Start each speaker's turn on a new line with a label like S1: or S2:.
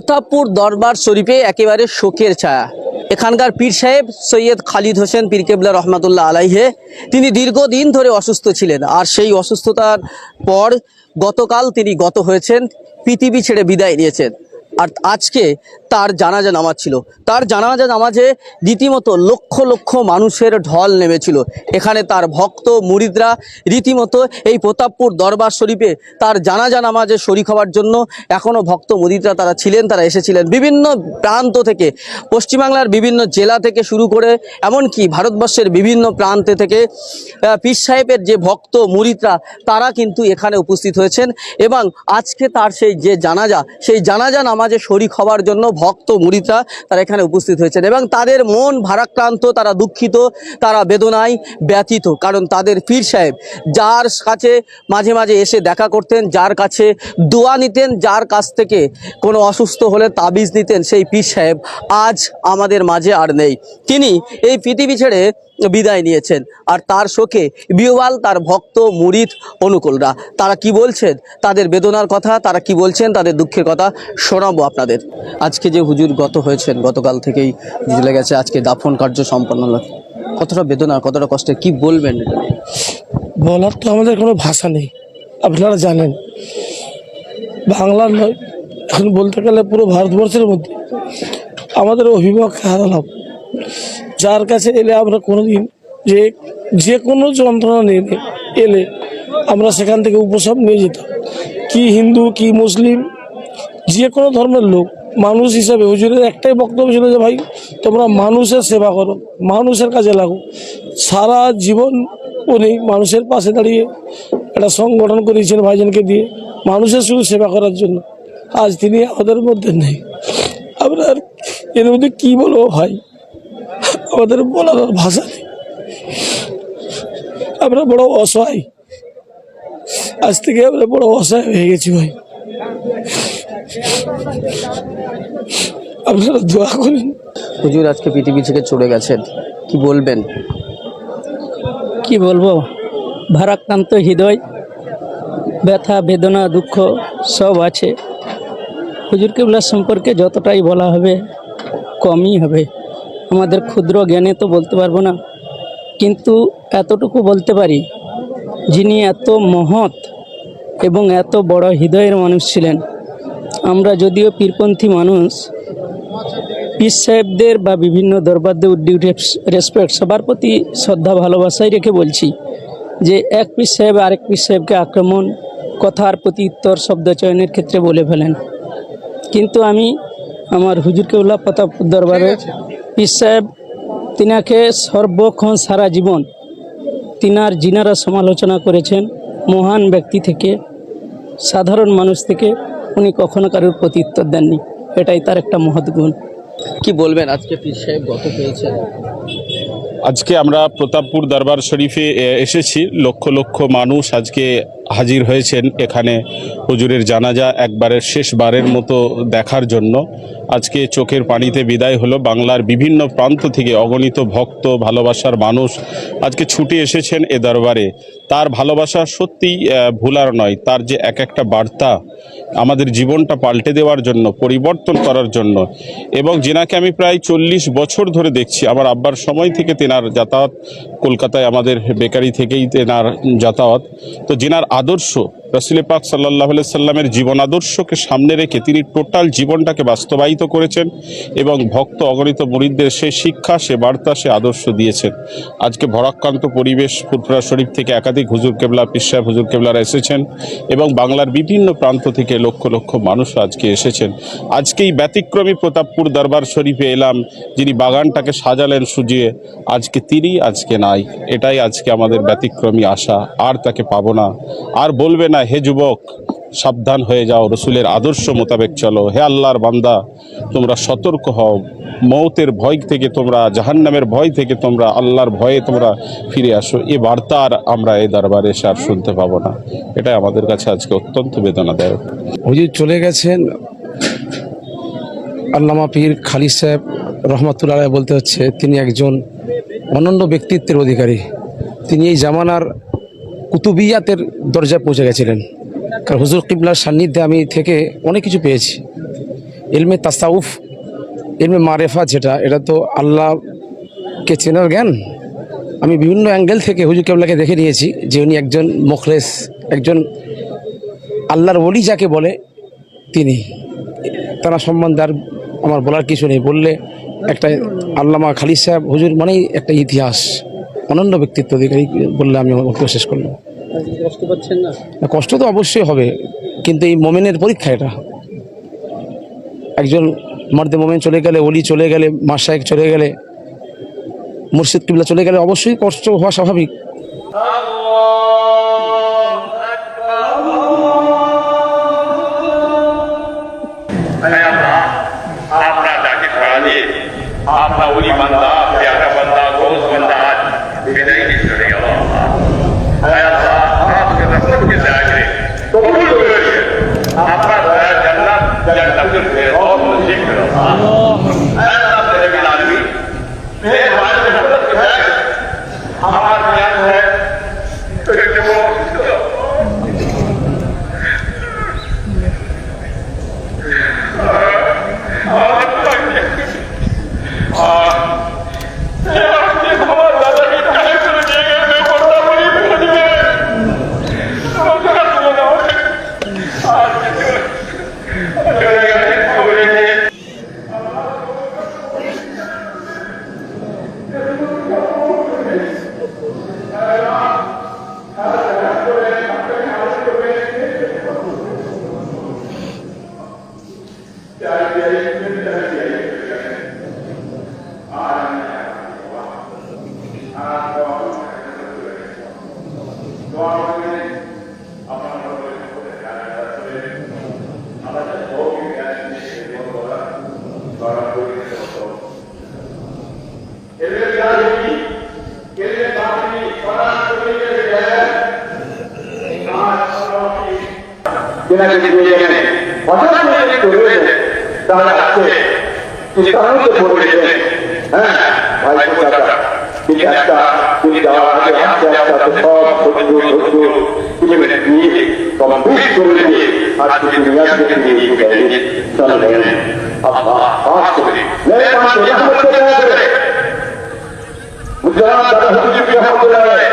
S1: প্রতাপপুর দরবার শরীফে একেবারে শোকের ছায়া। এখানকার পীর সাহেব সৈয়দ খালিদ হোসেন পীর কেবলা রহমাতুল্লাহ আলাইহে, তিনি দীর্ঘদিন ধরে অসুস্থ ছিলেন। আর সেই অসুস্থতার পর গতকাল তিনি গত হয়েছেন, পৃথিবী ছেড়ে বিদায় নিয়েছেন। আর আজকে তার জানাজা নামাজ ছিল। তার জানাজা নামাজে রীতিমতো লক্ষ লক্ষ মানুষের ঢল নেমেছিল। এখানে তার ভক্ত, মুরিদরা রীতিমতো এই প্রতাপপুর দরবার শরীফে তার জানাজা নামাজে শরিক হওয়ার জন্য এখনও ভক্ত, মুরিদরা তারা ছিলেন, তারা এসেছিলেন। বিভিন্ন প্রান্ত থেকে, পশ্চিমবাংলার বিভিন্ন জেলা থেকে শুরু করে, এমনকি ভারতবর্ষের বিভিন্ন প্রান্তে থেকে পীর সাহেবের যে ভক্ত, মুরিদরা, তারা কিন্তু এখানে উপস্থিত হয়েছেন এবং আজকে তার সেই যে জানাজা, সেই জানাজা নামাজে শরিক হওয়ার জন্য ভক্ত মুরিদরা তারা এখানে উপস্থিত হয়েছেন এবং তাদের মন ভারাক্রান্ত, তারা দুঃখিত, তারা বেদনায় ব্যথিত। কারণ তাদের পীর সাহেব যার কাছে মাঝে মাঝে এসে দেখা করতেন, যার কাছে দোয়া নিতেন, যার কাছ থেকে কোনো অসুস্থ হলে তাবিজ নিতেন, সেই পীর সাহেব আজ আমাদের মাঝে আর নেই। তিনি এই পৃথিবী ছেড়ে বিদায় নিয়েছেন। আর তার শোকে বিহবাল তার ভক্ত, মুরিদ, অনুকূলরা, তারা কি বলছেন? তাদের বেদনার কথা, তারা কি বলছেন? তাদের দুঃখের কথা শোনাবো আপনাদের। আজকে যে হুজুর গত হয়েছেন, গতকাল থেকেই চলে গেছে, আজকে দাফন কার্য সম্পন্ন হলো। কতটা বেদনা কতটা কষ্টে কি বলবেন?
S2: বলার তো আমাদের কোনো ভাষা নেই। আপনারা জানেন। বাংলার নয়, এখন বলতে গেলে পুরো ভারতবর্ষের মধ্যে। আমাদের অভিভাবককে হারালাম। যার কাছে এলে আমরা কোনোদিন যে যে কোনো যন্ত্রণা নিয়ে এলে আমরা সেখান থেকে উপশম নিয়ে যেতাম। কি হিন্দু, কি মুসলিম, যে কোনো ধর্মের লোক, মানুষ হিসাবে হুজুরের একটাই বক্তব্য ছিল যে, ভাই, তোমরা মানুষের সেবা করো, মানুষের কাজে লাগো। সারা জীবন উনি মানুষের পাশে দাঁড়িয়ে একটা সংগঠন করেছেন ভাইজানকে দিয়ে, মানুষের শুধু সেবা করার জন্য। আজ তিনি আমাদের মধ্যে নেই। আর এর মধ্যে কী বলব ভাই? আমাদের বলার ভাষা নেই। আমরা বড় অসহায়। আজ থেকে আমরা বড় অসহায় হয়ে গেছি ভাই। আপনারা দোয়া করেন।
S1: হুজুর আজকে পৃথিবী থেকে চলে গেছেন। কি বলবেন?
S3: কি বলব? ভারাক্রান্ত হৃদয় ব্যথা বেদনা দুঃখ সব আছে। হুজুর কেবলার সম্পর্কে যতটাই বলা হবে কমই হবে। আমাদের ক্ষুদ্র জ্ঞানে তো বলতে পারব না। কিন্তু এতটুকু বলতে পারি, যিনি এত মহৎ এবং এত বড় হৃদয়ের মানুষ ছিলেন। আমরা যদিও পীরপন্থী মানুষ, পীর সাহেবদের বা বিভিন্ন দরবারদের ডিউ রেসপেক্ট, সবার প্রতি শ্রদ্ধা, ভালোবাসাই রেখে বলছি যে এক পীর সাহেব আরেক পীর সাহেবকে আক্রমণ, কথার প্রতি উত্তর, শব্দ চয়নের ক্ষেত্রে বলে ফেলেন। কিন্তু আমি আমার হুজুর কেউল্লা প্রতাপ দরবারে পীর সাহেব তিনাকে সর্বক্ষণ সারা জীবন তিনার জিনারা সমালোচনা করেছেন মহান ব্যক্তি থেকে সাধারণ মানুষ থেকে উনি কখনো কারোর প্রতি উত্তর দেননি। এটাই তার একটা মহৎ গুণ।
S1: কি বলবেন আজকে পীর সাহেব গত হয়েছেন
S4: আজকে আমরা প্রতাপপুর দরবার শরীফে এসেছি। লক্ষ লক্ষ মানুষ আজকে হাজির হয়েছেন এখানে হুজুরের জানাজা একবারের শেষবারের মতো দেখার জন্য। আজকে চোখের পানিতে বিদায় হলো বাংলার বিভিন্ন প্রান্ত থেকে অগণিত ভক্ত, ভালোবাসার মানুষ আজকে ছুটে এসেছেন এ দরবারে। তার ভালোবাসা সত্যিই ভুলার নয়, তার যে এক একটা বার্তা আমাদের জীবনটা পাল্টে দেওয়ার জন্য, পরিবর্তন করার জন্য। এবং যেনাকে আমি প্রায় চল্লিশ বছর ধরে দেখছি, আমার আব্বার সময় থেকে তেনার যাতায়াত কলকাতায় আমাদের বেকারি থেকেই তেনার যাতায়াত। তো যেনার আদর্শ। রসুল পাক সাল্লাহ সাল্লামের জীবন আদর্শকে সামনে রেখে তিনি টোটাল জীবনটাকে বাস্তবায়িত করেছেন এবং ভক্ত অগণিত মুরিদদের সে শিক্ষা, সে বার্তা, সে আদর্শ দিয়েছেন। আজকে ভরাক্রান্ত পরিবেশ, ফুরফুরা শরীফ থেকে একাধিক হুজুর কেবলা পিসাব হুজুর কেবলারা এসেছেন এবং বাংলার বিভিন্ন প্রান্ত থেকে লক্ষ লক্ষ মানুষ আজকে এসেছেন। আজকেই ব্যতিক্রমী প্রতাপপুর দরবার শরীফে এলাম, যিনি বাগানটাকে সাজালেন সুজিয়ে। আজকে তিনি, আজকে নাই। এটাই আজকে আমাদের ব্যতিক্রমী আশা। আর তাকে পাবো না। আর বলবে না হে যুবক, সাবধান হয়ে যাও, রসুলের আদর্শ মোতাবেক চলো। হে আল্লাহর বান্দা, তোমরা সতর্ক হও। মৌতের ভয় থেকে তোমরা, জাহান্নামের ভয় থেকে তোমরা, আল্লাহর ভয়ে তোমরা ফিরে আসো। এ বার্তা আর আমরা এই দরবারে এসে আর শুনতে পাবো না। এটাই আমাদের কাছে আজকে অত্যন্ত বেদনাদায়ক।
S5: হুজুর চলে গেছেন আল্লামা পীর খালিদ সাহেব রহমতুল্লাহ বলতে হচ্ছে, তিনি একজন অনন্য ব্যক্তিত্বের অধিকারী। তিনি এই জামানার কুতুবিয়াতের দরজায় পৌঁছে গেছিলেন। কারণ হুজুর কিবলার সান্নিধ্যে আমি থেকে অনেক কিছু পেয়েছি। এলমে তাসাউফ এলমে মারেফা যেটা, এটা তো আল্লাহকে চেনার জ্ঞান। আমি বিভিন্ন অ্যাঙ্গেল থেকে হুজুর কেবলাকে দেখে নিয়েছি যে উনি একজন মুখলেস, একজন আল্লাহর ওলি যাকে বলে তিনি। তারা সম্বন্ধে আর আমার বলার কিছু নেই। বললে একটা আল্লামা খালিদ সাহেব, হুজুর মানেই একটা ইতিহাস। অনন্য ব্যক্তিত্ব অধিকারী বললে আমি আমার বক্তব্য শেষ করলাম
S1: কষ্ট পাচ্ছেন না?
S5: না, কষ্ট তো অবশ্যই হবে কিন্তু এই মোমেনের পরীক্ষা এটা। একজন মর্দে মোমেন চলে গেলে অলি চলে গেলে মাসায়েক চলে গেলে মুর্শিদ কিবলা চলে গেলে অবশ্যই কষ্ট হওয়া স্বাভাবিক।
S6: কবুল করে রেখে আপনার দয়া জান্নাত জান্নাতের ফেরদৌস নসিব করো আল্লাহ তেরে বিল আলমী হে हमारे यहाँ है तो वो যেনাকে এখানে হঠাৎ করে যদি রয়েছে তাহলে আজকে তিনি কারণে পড়েছেন হ্যাঁ ভাই চাচা তিনি একটা তিনি যাওয়ার আগে আস্তে আস্তে আস্তে সব ধৈর্য ধৈর্য তিনি নিয়ে কমপ্লিট করে দিয়ে আজকে তিনি আজকে হুজুর রহমতুল্লাহ